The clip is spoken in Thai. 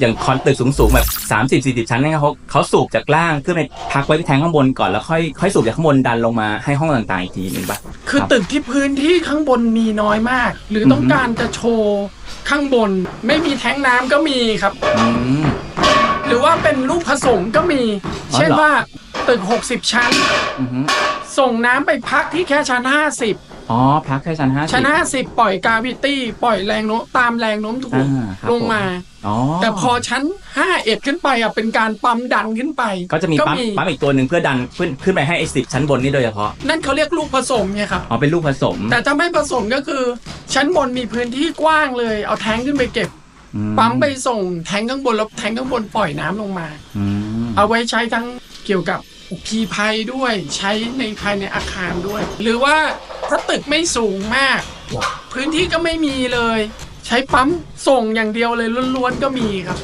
อย่างคอนตึกสูงๆแบบ 30 40 ชั้นเนี่ยเขาเขาสูบจากล่างขึ้นไปพักไว้ที่แทงข้างบนก่อนแล้วค่อยค่อยสูบจากข้างบนดันลงมาให้ห้องต่างๆอีกทีหนึ่งปะคือรับตึกที่พื้นที่ข้างบนมีน้อยมาก หรือออฮึต้องการจะโชว์ข้างบน ไม่มีแท้งน้ำก็มีครับ อืม หรือว่าเป็นลูกผสมก็มี อ๋อเหรอ เช่นว่าตึก 60 ชั้น อือฮึส่งน้ำไปพักที่แค่ชั้น 50 อ๋อพักแค่ชั้นห้าสิบชั้น50ปล่อยกาวิตี้ปล่อยแรงโน้มตามแรงโน้มถ่วงอ่าครับลงมาอ๋อแต่พอชั้น51ขึ้นไปอะเป็นการปั๊มดันขึ้นไป ก็จะมีปั๊มปั๊มอีกตัวหนึ่งเพื่อดันขึ้นขึ้นไปให้ไอ้สิบชั้นบนนี่โดยเฉพาะ นั่นเขาเรียกลูกผสมไงครับอ๋อเป็นลูกผสม แต่ถ้าไม่ผสมก็คือ ชั้นบนมีพื้นที่กว้างเลย เอาแทงขึ้นไปเก็บอืปั๊มไปส่งแทงข้างบนแล้วแทงข้างบนปล่อยน้ำลงมาอืมเอาไว้ใช้ทั้งเกี่ยวกับพีภัยด้วยใช้ในภายในอาคารด้วย หรือว่า ถ้าตึกไม่สูงมาก พื้นที่ก็ไม่มีเลย ใช้ปั๊มส่งอย่างเดียวเลยล้วนๆก็มีครับ